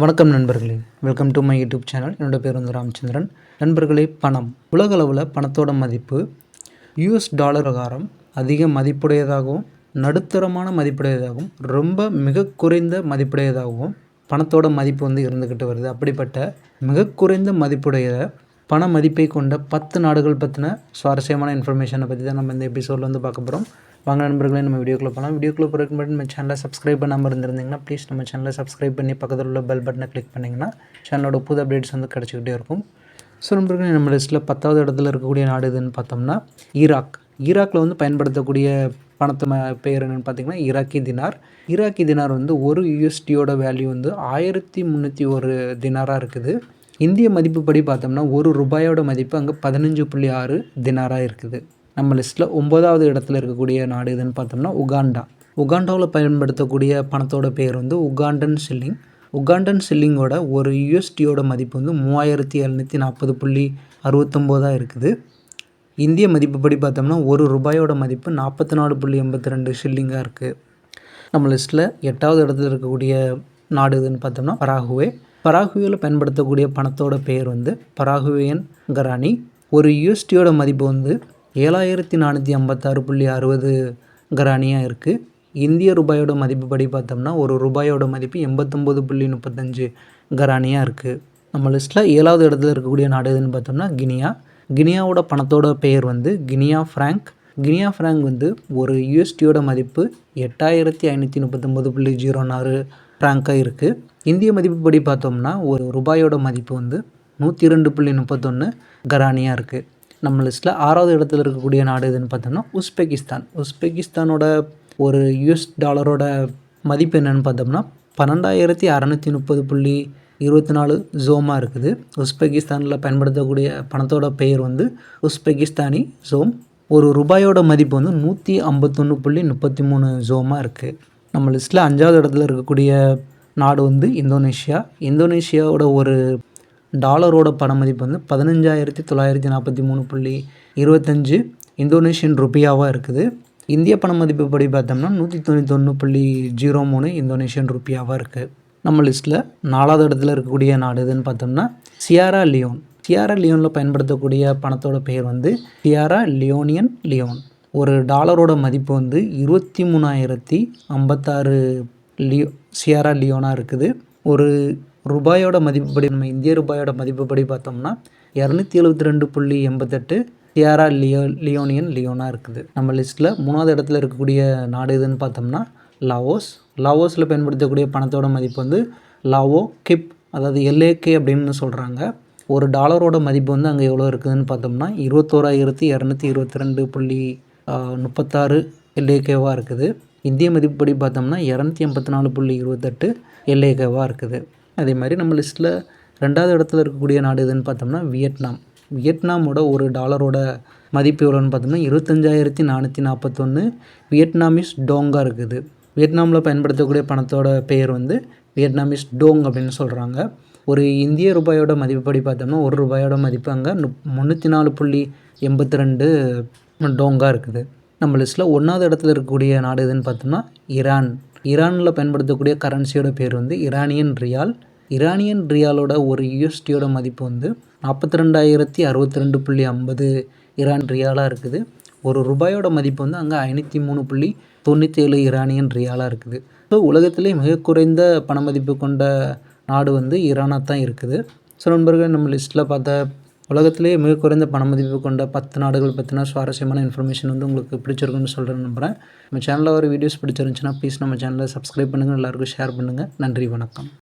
வணக்கம் நண்பர்களே. Welcome to my YouTube channel என்னோடய பேர் வந்து ராமச்சந்திரன். நண்பர்களே பணம். உலகளவில் பணத்தோட மதிப்பு யூஎஸ் டாலர் பிரகாரம் அதிக மதிப்புடையதாகவும் நடுத்தரமான மதிப்புடையதாகவும் ரொம்ப மிக குறைந்த மதிப்புடையதாகவும் பணத்தோட மதிப்பு வந்து இருந்துக்கிட்டு வருது. அப்படிப்பட்ட மிக குறைந்த மதிப்புடைய பண மதிப்பை கொண்ட பத்து நாடுகள் பற்றின சுவாரஸ்யமான இன்ஃபர்மேஷனை பற்றி தான் நம்ம இந்த எபிசோடில் வந்து பார்க்க போகிறோம் வாங்க நண்பர்களே நம்ம வீடியோக்குள்ளே போகலாம் வீடியோக்குள்ளே போகிறதுக்கு முன்னாடி நம்ம சேனலை சப்ஸ்கிரைப் பண்ணாமல் இருந்திருந்தீங்கன்னா ப்ளீஸ் நம்ம சேனலை சப்ஸ்கிரைப் பண்ணி பக்கத்தில் உள்ள பெல் பட்டனை கிளிக் பண்ணிங்கன்னா சேனலோட புது அப்டேட்ஸ் வந்து கிடச்சிக்கிட்டே இருக்கும். ஸோ நண்பர்களே நம்ம லிஸ்ட்டில் பத்தாவது இடத்துல இருக்கக்கூடிய நாடு எதுன்னு பார்த்தோம்னா ஈராக். ஈராக்கில் வந்து பயன்படுத்தக்கூடிய பணத்தை ம பெயர் என்னென்னு பார்த்தீங்கன்னா ஈராக்கி தினார். ஈராக்கி தினார் வந்து ஒரு யூஎஸ்டியோட வேல்யூ வந்து ஆயிரத்தி முந்நூற்றி ஒரு தினாராக இருக்குது. இந்திய மதிப்பு படி பார்த்தோம்னா ஒரு ரூபாயோட மதிப்பு அங்கே பதினஞ்சு புள்ளி ஆறு தினாராக இருக்குது. நம்ம லிஸ்ட்டில் ஒம்பதாவது இடத்துல இருக்கக்கூடிய நாடு எதுன்னு பார்த்தோம்னா உகாண்டா. உகாண்டாவில் பயன்படுத்தக்கூடிய பணத்தோட பேர் வந்து உகாண்டன் ஷில்லிங். உகாண்டன் ஷில்லிங்கோட ஒரு யூஎஸ்டியோட மதிப்பு வந்து மூவாயிரத்தி எழுநூற்றி நாற்பது புள்ளி அறுபத்தொம்போதாக இருக்குது. இந்திய மதிப்புப்படி பார்த்தோம்னா ஒரு ரூபாயோட மதிப்பு நாற்பத்தி நாலு புள்ளி எண்பத்தி ரெண்டு ஷில்லிங்காக இருக்குது நம்ம லிஸ்ட்டில் எட்டாவது இடத்துல இருக்கக்கூடிய நாடு எதுன்னு பார்த்தோம்னா பராகுவே. பராகுவேயில் பயன்படுத்தக்கூடிய பணத்தோட பெயர் வந்து பராகுவேயன் கரானி. ஒரு யூஎஸ்டியோட மதிப்பு வந்து ஏழாயிரத்தி நானூற்றி ஐம்பத்தாறு புள்ளி அறுபது கரானியாக இருக்குது இந்திய ரூபாயோட மதிப்புப்படி பார்த்தோம்னா ஒரு ரூபாயோட மதிப்பு எண்பத்தொம்போது புள்ளி முப்பத்தஞ்சு கரானியாக இருக்குது நம்ம லிஸ்ட்டில் ஏழாவது இடத்துல இருக்கக்கூடிய நாடு எதுன்னு பார்த்தோம்னா கினியா. கினியாவோட பணத்தோட பெயர் வந்து கினியா ஃப்ராங்க். கினியா ஃப்ராங்க் வந்து ஒரு யூஎஸ்டியோட மதிப்பு எட்டாயிரத்தி ஐநூற்றி முப்பத்தொம்போது புள்ளி ஜீரோ நாலு ஃப்ராங்காக இருக்குது இந்திய மதிப்புப்படி பார்த்தோம்னா ஒரு ரூபாயோட மதிப்பு வந்து நூற்றி ரெண்டு புள்ளி முப்பத்தொன்று கரானியாக இருக்குது நம்ம லிஸ்ட்டில் ஆறாவது இடத்துல இருக்கக்கூடிய நாடு எதுன்னு பார்த்தோம்னா உஸ்பெகிஸ்தான். உஸ்பெகிஸ்தானோட ஒரு யூஎஸ் டாலரோட மதிப்பு என்னென்னு பார்த்தோம்னா பன்னெண்டாயிரத்தி அறநூற்றி முப்பது புள்ளி இருபத்தி நாலு ஜோமாக இருக்குது. உஸ்பெகிஸ்தானில் பயன்படுத்தக்கூடிய பணத்தோட பெயர் வந்து உஸ்பெகிஸ்தானி ஜோம். ஒரு ரூபாயோட மதிப்பு வந்து நூற்றி ஐம்பத்தொன்று புள்ளி முப்பத்தி மூணு ஜோமாக இருக்குது நம்ம லிஸ்ட்டில் அஞ்சாவது இடத்துல இருக்கக்கூடிய நாடு வந்து இந்தோனேஷியா. இந்தோனேஷியாவோட ஒரு டாலரோட பண மதிப்பு வந்து பதினஞ்சாயிரத்தி தொள்ளாயிரத்தி நாற்பத்தி மூணு புள்ளி இருபத்தஞ்சு இந்தோனேஷியன் ருப்பியாவாக இருக்குது. இந்திய பண மதிப்பு படி பார்த்தோம்னா நூற்றி தொண்ணூத்தொன்று புள்ளி ஜீரோ மூணு இந்தோனேஷியன் ருப்பியாவாக இருக்குது நம்ம லிஸ்ட்டில் நாலாவது இடத்துல இருக்கக்கூடிய நாடு எதுன்னு பார்த்தோம்னா சியாரா லியோன். சியாரா லியோனில் பயன்படுத்தக்கூடிய பணத்தோட பெயர் வந்து சியாரா லியோனியன் லியோன். ஒரு டாலரோட மதிப்பு வந்து இருபத்தி மூணாயிரத்தி ஐம்பத்தாறு லியோ சியாரா லியோனாக இருக்குது. ஒரு ரூபாயோட மதிப்புப்படி நம்ம இந்திய ரூபாயோட மதிப்புப்படி பார்த்தோம்னா இரநூத்தி எழுபத்தி ரெண்டு புள்ளி எண்பத்தெட்டு சியாரா லியோ லியோனியன் லியோனாக இருக்குது. நம்ம லிஸ்ட்டில் மூணாவது இடத்துல இருக்கக்கூடிய நாடு எதுன்னு பார்த்தோம்னா லாவோஸ் லாவோஸில் பயன்படுத்தக்கூடிய பணத்தோட மதிப்பு வந்து லாவோ கிப் அதாவது எல்ஏகே அப்படின்னு சொல்கிறாங்க ஒரு டாலரோட மதிப்பு வந்து அங்கே எவ்வளோ இருக்குதுன்னு பார்த்தோம்னா இருபத்தோராயிரத்தி இரநூத்தி இருபத்தி ரெண்டு புள்ளி முப்பத்தாறு எல்ஏகேவாக இருக்குது. இந்திய மதிப்புப்படி பார்த்தோம்னா இரநூத்தி எண்பத்தி நாலு புள்ளி இருபத்தெட்டு எல்ஏகேவாக இருக்குது. அதே மாதிரி நம்ம லிஸ்ட்டில் ரெண்டாவது இடத்துல இருக்கக்கூடிய நாடு எதுன்னு பார்த்தோம்னா வியட்நாம். வியட்நாமோட ஒரு டாலரோட மதிப்பு எவ்வளோன்னு பார்த்தோம்னா இருபத்தஞ்சாயிரத்தி நானூற்றி நாற்பத்தொன்று வியட்நாமிஸ் டோங்காக இருக்குது. வியட்நாமில் பயன்படுத்தக்கூடிய பணத்தோட பெயர் வந்து வியட்நாமிஸ் டோங் அப்படின்னு சொல்கிறாங்க ஒரு இந்திய ரூபாயோட மதிப்புப்படி பார்த்தோம்னா ஒரு ரூபாயோட மதிப்பு அங்கே முந்நூற்றி நாலு புள்ளி எண்பத்தி ரெண்டு டோங்காக இருக்குது. நம்ம லிஸ்ட்டில் ஒன்றாவது இடத்துல இருக்கக்கூடிய நாடு எதுன்னு பார்த்தோம்னா ஈரான் ஈரானில் பயன்படுத்தக்கூடிய கரன்சியோட பேர் வந்து ஈரானியன் ரியால். இரானியன் ரியாலோட ஒரு யூஎஸ்டியோட மதிப்பு வந்து நாற்பத்தி ரெண்டாயிரத்தி அறுபத்தி ரெண்டு புள்ளி ஐம்பது ஈரான் ரியாலாக இருக்குது. ஒரு ரூபாயோட மதிப்பு வந்து அங்கே ஐநூற்றி மூணு புள்ளி தொண்ணூற்றி ஏழு ரியாலாக இருக்குது. ஸோ உலகத்திலே மிக குறைந்த பணமதிப்பு கொண்ட நாடு வந்து ஈரானாக தான் இருக்குது. ஸோ நண்பர்கள் நம்ம லிஸ்ட்டில் பார்த்த உலகத்திலே மிக குறைந்த பண மதிப்பு கொண்ட பத்து நாடுகள் பற்றின சுவாரஸ்யமான இன்ஃபர்மேஷன் வந்து உங்களுக்கு பிடிச்சிருக்குன்னு சொல்கிறேன் நம்புகிறேன் நம்ம சேனலில் ஒரு வீடியோஸ் பிடிச்சிருந்துச்சுன்னா ப்ளீஸ் நம்ம சேனலை சப்ஸ்கிரைப் பண்ணுங்கள் எல்லாருக்கும் ஷேர் பண்ணுங்கள் நன்றி வணக்கம்.